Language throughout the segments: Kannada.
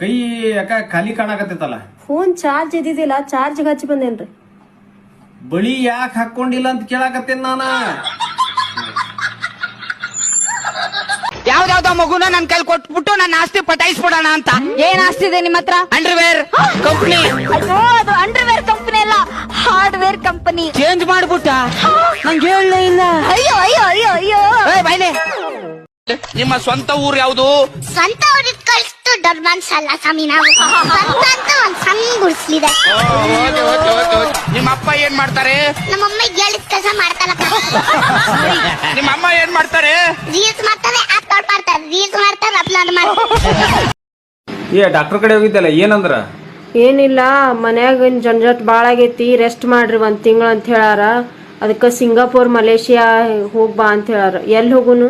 ಕೈ ಯಾಕ ಖಾಲಿ ಕಾಣಕತ್ತೈತಲ್ಲ? ಫೋನ್ ಚಾರ್ಜ್ ಇದ್ದಿದ್ದಿಲ್ಲ ಚಾರ್ಜ್ ಹಚ್ಚಿ ಬಂದೇನ್ರಿ? ಬಳಿ ಯಾಕೆ ಹಾಕೊಂಡಿಲ್ಲ ಅಂತ ಕೇಳಾಕತ್ತೇನ್ ನಾನ? ಯಾವ್ದಾವ್ದೋ ಮಗುನ ನನ್ ಕೈಲಿ ಕೊಟ್ಬಿಟ್ಟು ನನ್ನ ಆಸ್ತಿ ಪಟಾಯಿಸ್ಬಿಡೋಣ ಅಂತ. ಏನ್ ಆಸ್ತಿದೆ ನಿಮ್ಮ ಹತ್ರ? ಅಂಡರ್ವೇರ್ ಕಂಪ್ನಿ ಅಯ್ಯೋ ಅದು ಅಂಡರ್ವೇರ್ ಕಂಪನಿ ಅಲ್ಲ ಹಾರ್ಡ್ವೇರ್ ಕಂಪನಿ ಚೇಂಜ್ ಮಾಡ್ಬಿಟ್ಟ. ನಿಮ್ಮ ಸ್ವಂತ ಊರ್ ಯಾವುದು? ಸ್ವಂತ ಊರಿಗೆ ಕಳಿಸ್ತು ದೊಡ್ಡ ಮನ್ಸಲ್ಲ ಸ್ವಾಮಿ ನಾವು. ಸ್ವಂತ ಅಂತ ಒಂದ್ ಸಣ್ಣ ಗುಡ್ಸ್ಲಿದೆ. ನಿಮ್ಮ ಅಪ್ಪ ಏನ್ ಮಾಡ್ತಾರೆ? ನಮ್ಮ ಅಮ್ಮ ಹೇಳಿದ ಕೆಲಸ ಮಾಡ್ತಾರ ನಿಮ್ಮ ಅಮ್ಮ ಏನ್ ಮಾಡ್ತಾರೆ? ರೀಲ್ಸ್ ಮಾಡ್ತಾರೆ ಅಪ್ಲೋಡ್ ಮಾಡ್ತಾರೆ ರೀಲ್ಸ್ ಮಾಡ್ತಾರೆ ಅಪ್ಲೋಡ್ ಮಾಡ್ತಾರೆ ಏ ಡಾಕ್ಟರ್ ಕಡೆ ಹೋಗಿದ್ದಲ್ಲ ಏನಂದ್ರ? ಏನಿಲ್ಲ ಮನ್ಯಾಗ ಜಂಜಟ್ ಭಾಳ ಆಗೈತಿ ರೆಸ್ಟ್ ಮಾಡ್ರಿ ಒಂದ್ ತಿಂಗಳ ಅಂತ ಹೇಳಾರ ಅದಕ್ಕೆ ಸಿಂಗಾಪುರ್ ಮಲೇಷಿಯಾ ಹೋಗ್ಬಾ ಅಂತ ಹೇಳಾರ ಎಲ್ಲಿ ಹೋಗುನು?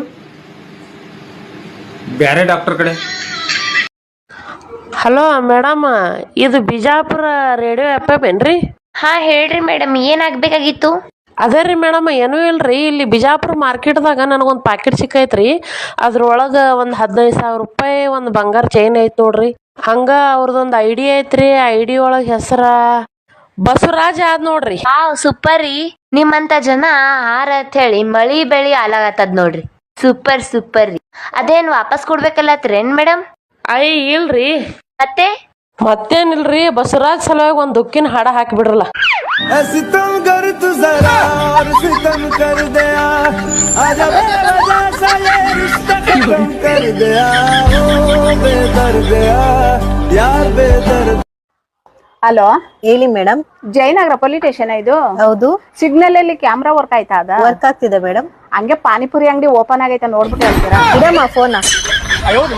ಬ್ಯಾರೆ ಡಾಕ್ಟರ್ ಕಡೆ? ಹಲೋ ಮೇಡಮ್ ಇದು ಬಿಜಾಪುರ ರೇಡಿಯೋ ಆಪ್ ಏನ್ರಿ? ಹಾ ಹೇಳ್ರಿ ಮೇಡಮ್ ಏನಾಗ್ಬೇಕಾಗಿತ್ತು ಅದೇ ರೀ ಮೇಡಮ್ ಏನೂ ಇಲ್ರಿ ಇಲ್ಲಿ ಬಿಜಾಪುರ ಮಾರ್ಕೆಟ್ದಾಗ ನನಗೊಂದು ಪ್ಯಾಕೆಟ್ ಸಿಕ್ಕೈತ್ರಿ. ಅದ್ರೊಳಗೆ ಒಂದು ಹದಿನೈದು ಸಾವಿರ ರೂಪಾಯಿ ಒಂದು ಬಂಗಾರ ಚೈನ್ ಐತ್ ನೋಡ್ರಿ. ಹಂಗ ಅವ್ರದ್ದೊಂದು ಐ ಡಿ ಐತ್ರಿ ಐ ಡಿ ಒಳಗೆ ಹೆಸರ ಬಸವರಾಜ್ ಆದ್ ನೋಡ್ರಿ. ಹಾ ಸೂಪರ್ ರೀ. ನಿಮ್ಮಂತ ಜನ ಹಾರ ಅಂತ ಹೇಳಿ ಮಳಿ ಬೆಳಿ ಆಲಾಗತ್ತದ ನೋಡ್ರಿ. ಸೂಪರ್ ಸೂಪರ್ ರೀ. ಅದೇನ್ ವಾಪಸ್ ಕೊಡ್ಬೇಕಲ್ಲತ್ರೇನ್ ಮೇಡಮ್ ಐ ಇಲ್ರಿ ಮತ್ತೆ ಮತ್ತೇನಿಲ್ರಿ ಬಸವರಾಜ್ ಸಲುವಾಗಿ ಒಂದು ದುಕ್ಕಿನ ಹಾಡ ಹಾಕಿಬಿಡ್ರಲ್ಲ सितम कर तू जरा और सितम कर दिया आजा बेवजह सा ये रिश्ता खत्म कर दिया ओ बेदर्दिया यार बेदर्द ಹಲೋ? ಹೇಳಿ ಮೇಡಮ್ ಜಯನಗರ ಪೊಲೀಸ್ ಸ್ಟೇಷನ್ ಇದು? ಹೌದು. ಸಿಗ್ನಲ್ ಅಲ್ಲಿ ಕ್ಯಾಮ್ರಾ ವರ್ಕ್ ಆಯ್ತಾ ಅದ? ವರ್ಕ್ ಆಗ್ತಿದೆ ಮೇಡಮ್ ಹಂಗೆ ಪಾನಿಪುರಿ ಅಂಗಡಿ ಓಪನ್ ಆಗೈತೆ ನೋಡ್ಬಿಟ್ಟು ಹೇಳ್ತೀರಾ? ಇಡಮ್ಮ ಫೋನ್ ಹೌದು